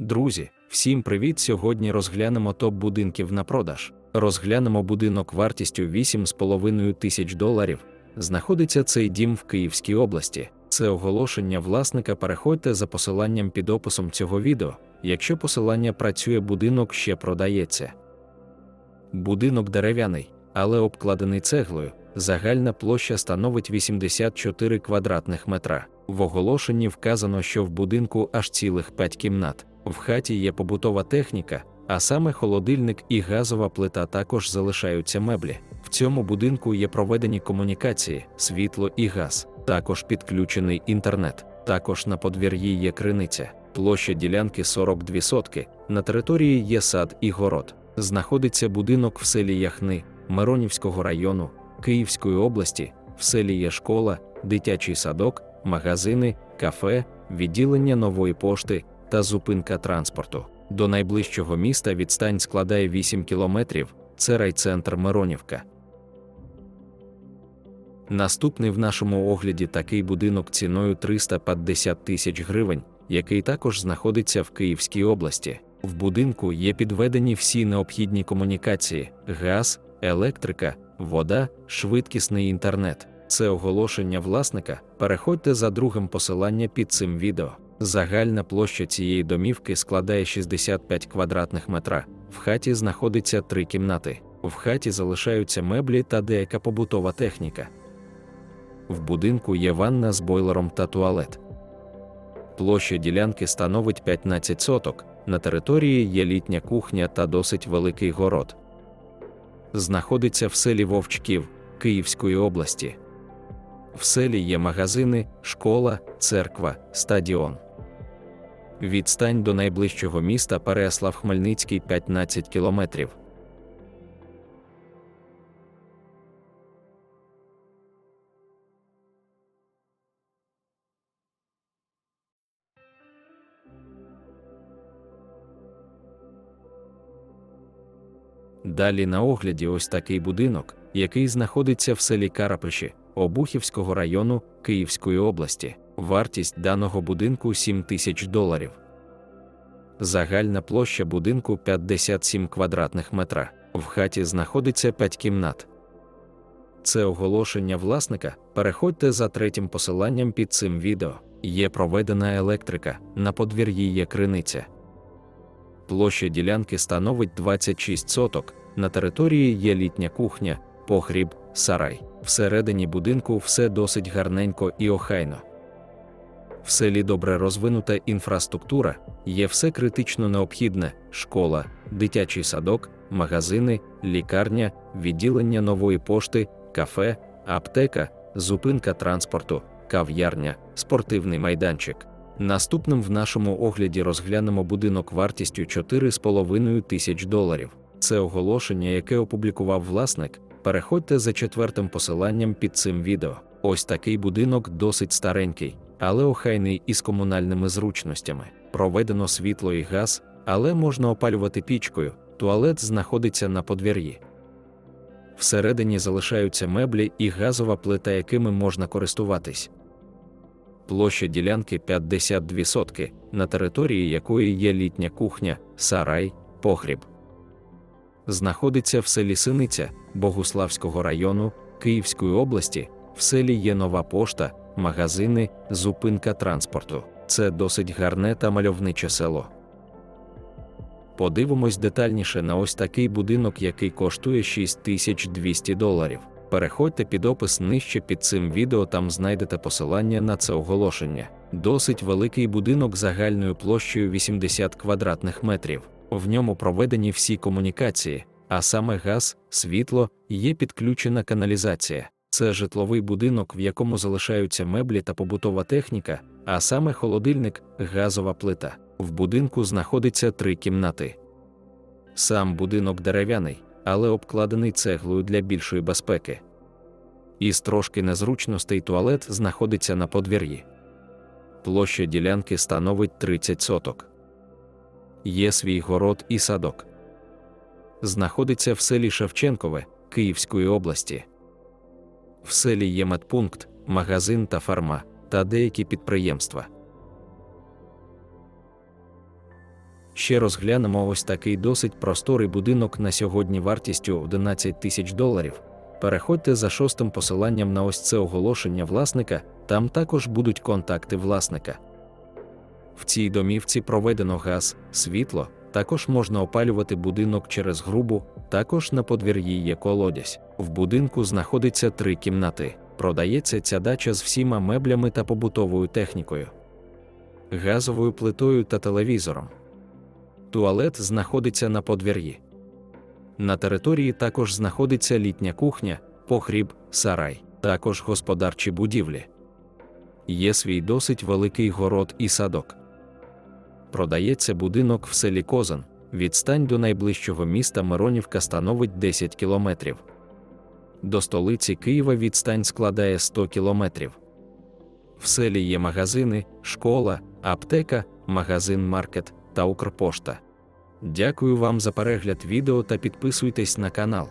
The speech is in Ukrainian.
Друзі, всім привіт! Сьогодні розглянемо топ будинків на продаж. Розглянемо будинок вартістю 8,5 тисяч доларів. Знаходиться цей дім в Київській області. Це оголошення власника. Переходьте за посиланням під описом цього відео. Якщо посилання працює, будинок ще продається. Будинок дерев'яний, але обкладений цеглою. Загальна площа становить 84 квадратних метра. В оголошенні вказано, що в будинку аж цілих 5 кімнат. В хаті є побутова техніка, а саме холодильник і газова плита також залишаються меблі. В цьому будинку є проведені комунікації, світло і газ, також підключений інтернет. Також на подвір'ї є криниця. Площа ділянки 42 сотки. На території є сад і город. Знаходиться будинок в селі Яхни, Миронівського району, Київської області. В селі є школа, дитячий садок, магазини, кафе, відділення нової пошти та зупинка транспорту. До найближчого міста відстань складає 8 кілометрів, це райцентр Миронівка. Наступний в нашому огляді такий будинок ціною 350 тисяч гривень, який також знаходиться в Київській області. В будинку є підведені всі необхідні комунікації: газ, електрика, вода, швидкісний інтернет. Це оголошення власника. Переходьте за другим посилання під цим відео. Загальна площа цієї домівки складає 65 квадратних метра. В хаті знаходиться три кімнати. В хаті залишаються меблі та деяка побутова техніка. В будинку є ванна з бойлером та туалет. Площа ділянки становить 15 соток. На території є літня кухня та досить великий город. Знаходиться в селі Вовчків Київської області. В селі є магазини, школа, церква, стадіон. Відстань до найближчого міста Переяслав Хмельницький 15 кілометрів. Далі на огляді ось такий будинок, який знаходиться в селі Карапиші Обухівського району Київської області. Вартість даного будинку 7 тисяч доларів. Загальна площа будинку 57 квадратних метра. В хаті знаходиться 5 кімнат. Це оголошення власника. Переходьте за третім посиланням під цим відео. Є проведена електрика, на подвір'ї є криниця. Площа ділянки становить 26 соток. На території є літня кухня, погріб, сарай. Всередині будинку все досить гарненько і охайно. В селі добре розвинута інфраструктура, є все критично необхідне: школа, дитячий садок, магазини, лікарня, відділення нової пошти, кафе, аптека, зупинка транспорту, кав'ярня, спортивний майданчик. Наступним в нашому огляді розглянемо будинок вартістю 4,5 тисяч доларів. Це оголошення, яке опублікував власник. Переходьте за четвертим посиланням під цим відео. Ось такий будинок досить старенький, але охайний із комунальними зручностями. Проведено світло і газ, але можна опалювати пічкою. Туалет знаходиться на подвір'ї. Всередині залишаються меблі і газова плита, якими можна користуватись. Площа ділянки 52 сотки, на території якої є літня кухня, сарай, погріб. Знаходиться в селі Синиця Богуславського району Київської області. В селі є нова пошта, магазини, зупинка транспорту. Це досить гарне та мальовниче село. Подивимось детальніше на ось такий будинок, який коштує 6200 доларів. Переходьте під опис нижче під цим відео, там знайдете посилання на це оголошення. Досить великий будинок загальною площею 80 квадратних метрів. В ньому проведені всі комунікації, а саме газ, світло, є підключена каналізація. Це житловий будинок, в якому залишаються меблі та побутова техніка, а саме холодильник, газова плита. В будинку знаходиться три кімнати. Сам будинок дерев'яний, але обкладений цеглою для більшої безпеки. Із трошки незручностей туалет знаходиться на подвір'ї. Площа ділянки становить 30 соток. Є свій город і садок. Знаходиться в селі Шевченкове Київської області. В селі є медпункт, магазин та фарма та деякі підприємства. Ще розглянемо ось такий досить просторий будинок на сьогодні вартістю 11 тисяч доларів. Переходьте за шостим посиланням на ось це оголошення власника, там також будуть контакти власника. В цій домівці проведено газ, світло, також можна опалювати будинок через грубу, також на подвір'ї є колодязь. В будинку знаходиться три кімнати. Продається ця дача з всіма меблями та побутовою технікою, газовою плитою та телевізором. Туалет знаходиться на подвір'ї. На території також знаходиться літня кухня, погріб, сарай, також господарчі будівлі. Є свій досить великий город і садок. Продається будинок в селі Козан. Відстань до найближчого міста Миронівка становить 10 кілометрів. До столиці Києва відстань складає 100 кілометрів. В селі є магазини, школа, аптека, магазин Маркет та Укрпошта. Дякую вам за перегляд відео та підписуйтесь на канал.